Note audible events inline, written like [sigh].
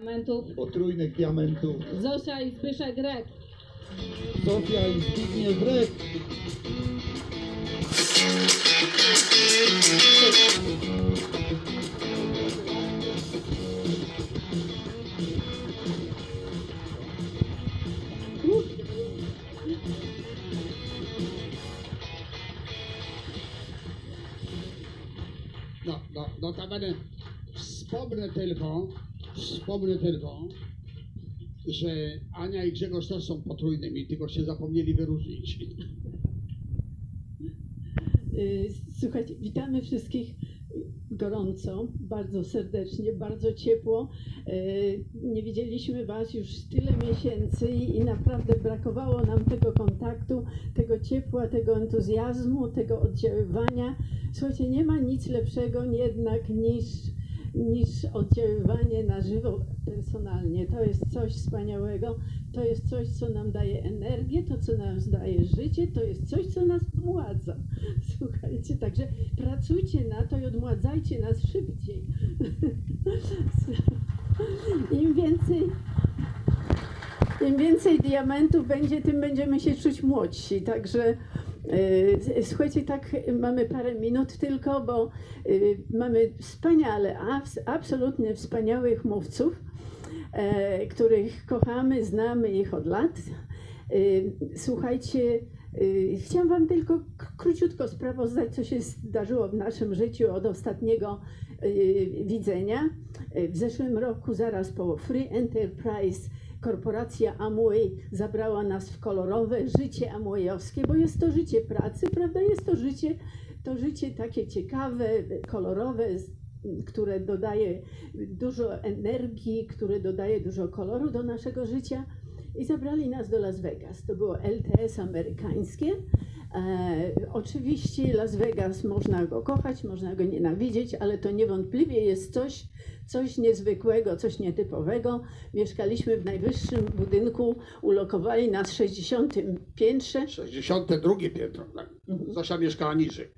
Diamentów potrójnych diamentów. Zosia i Zbyszek Grek. Sofia i Zbigniew Brek. No, no, notabene wspomnę tylko, wspomnę tylko, że Ania i Grzegorz też są potrójnymi, tylko się zapomnieli wyróżnić. Y, Słuchajcie, witamy wszystkich gorąco, bardzo serdecznie, bardzo ciepło. Y, Nie widzieliśmy Was już tyle miesięcy i naprawdę brakowało nam tego kontaktu, tego ciepła, tego entuzjazmu, tego oddziaływania. Słuchajcie, nie ma nic lepszego jednak niż, niż oddziaływanie na żywo personalnie. To jest coś wspaniałego, to jest coś, co nam daje energię, to, co nam daje życie, to jest coś, co nas odmładza. [laughs] Słuchajcie, także pracujcie na to i odmładzajcie nas szybciej. [laughs] Im więcej, im więcej diamentów będzie, tym będziemy się czuć młodsi. Także słuchajcie, tak mamy parę minut tylko, bo yy, mamy wspaniale, abs, absolutnie wspaniałych mówców, e, których kochamy, znamy ich od lat. Yy, Słuchajcie, chciałam Wam tylko króciutko sprawozdać, co się zdarzyło w naszym życiu od ostatniego widzenia. W zeszłym roku, zaraz po Free Enterprise, korporacja Amway zabrała nas w kolorowe życie amwayowskie, bo jest to życie pracy, prawda? Jest to życie, to życie takie ciekawe, kolorowe, które dodaje dużo energii, które dodaje dużo koloru do naszego życia. I zabrali nas do Las Vegas. To było LTS amerykańskie. E, oczywiście Las Vegas można go kochać, można go nienawidzieć, ale to niewątpliwie jest coś, coś niezwykłego, coś nietypowego. Mieszkaliśmy w najwyższym budynku, ulokowali nas w 60 piętrze. 62 piętro, tak? Zosia mieszkała niżej.